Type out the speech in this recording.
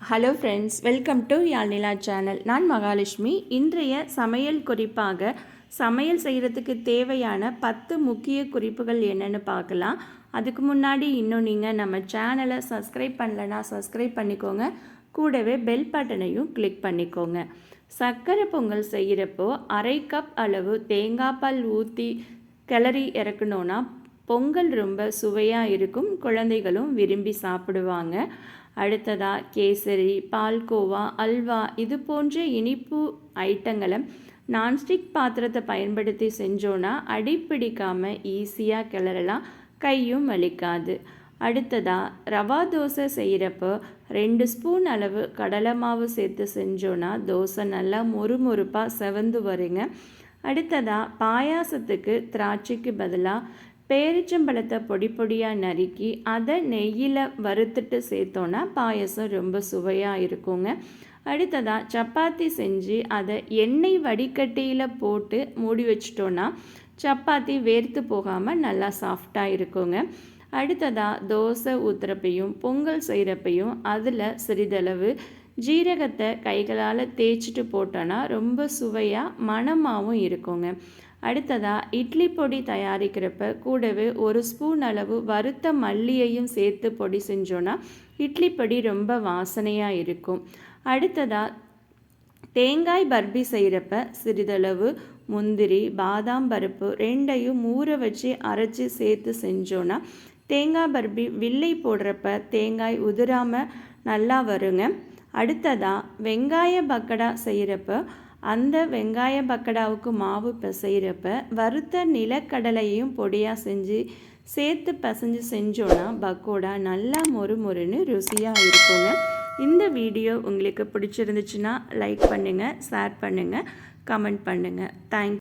Hello friends welcome to Yazhnila channel நான் மகாலட்சுமி. இன்றைய சமையல் குறிப்பாக சமையல் செய்கிறதுக்கு தேவையான பத்து முக்கிய குறிப்புகள் என்னென்னு பார்க்கலாம். அதுக்கு முன்னாடி இன்னும் நீங்கள் நம்ம சேனலை சப்ஸ்கிரைப் பண்ணலன்னா சப்ஸ்கிரைப் பண்ணிக்கோங்க. கூடவே பெல் பட்டனையும் கிளிக் பண்ணிக்கோங்க. சர்க்கரை பொங்கல் செய்கிறப்போ அரை கப் அளவு தேங்காய் பால் ஊற்றி கிளறி இறக்கணுன்னா பொங்கல் ரொம்ப சுவையாக இருக்கும். குழந்தைகளும் விரும்பி சாப்பிடுவாங்க. அடுத்ததாக கேசரி பால்கோவா அல்வா இது போன்ற இனிப்பு ஐட்டங்களை நான்ஸ்டிக் பாத்திரத்தை பயன்படுத்தி செஞ்சோன்னா அடிப்பிடிக்காமல் ஈஸியாக கிளறலாம். கையும் வலிக்காது. அடுத்ததாக ரவா தோசை செய்கிறப்போ ரெண்டு ஸ்பூன் அளவு கடலை மாவு சேர்த்து செஞ்சோன்னா தோசை நல்லா மொறுமொறுப்பாக செவந்து வருங்க. அடுத்ததாக பாயாசத்துக்கு திராட்சைக்கு பதிலாக பேரிச்சம்பழத்தை பொடி பொடியாக நறுக்கி அதை நெய்யில் வறுத்துட்டு சேர்த்தோன்னா பாயசம் ரொம்ப சுவையாக இருக்குங்க. அடுத்ததாக சப்பாத்தி செஞ்சு அதை எண்ணெய் வடிகட்டியில் போட்டு மூடி வச்சிட்டோன்னா சப்பாத்தி வேர்த்து போகாமல் நல்லா சாஃப்டாக இருக்குங்க. அடுத்ததாக தோசை ஊற்றுறப்பையும் பொங்கல் செய்கிறப்பையும் அதில் சிறிதளவு ஜீரகத்தை கைகளால் தேய்ச்சிட்டு போட்டோன்னா ரொம்ப சுவையாக மணமாகவும் இருக்குங்க. அடுத்ததாக இட்லி பொடி தயாரிக்கிறப்ப கூடவே ஒரு ஸ்பூன் அளவு வறுத்த மல்லியையும் சேர்த்து பொடி செஞ்சோன்னா இட்லி பொடி ரொம்ப வாசனையாக இருக்கும். அடுத்ததாக தேங்காய் பர்பி செய்கிறப்ப சிறிதளவு முந்திரி பாதாம் பருப்பு ரெண்டையும் ஊற வச்சு அரைச்சி சேர்த்து செஞ்சோன்னா தேங்காய் பர்பி வில்லை போடுறப்ப தேங்காய் உதிராமல் நல்லா வருங்க. அடுத்ததாக வெங்காய பக்கடா செய்கிறப்ப அந்த வெங்காய பக்கடாவுக்கு மாவு பிசைகிறப்ப வறுத்த நிலக்கடலையும் பொடியாக செஞ்சு சேர்த்து பசைஞ்சு செஞ்சோன்னா பக்கோடா நல்லா மொறு மொறுன்னு ருசியாக இருக்குங்க. இந்த வீடியோ உங்களுக்கு பிடிச்சிருந்துச்சுன்னா லைக் பண்ணுங்கள் ஷேர் பண்ணுங்கள் கமெண்ட் பண்ணுங்கள் தேங்க்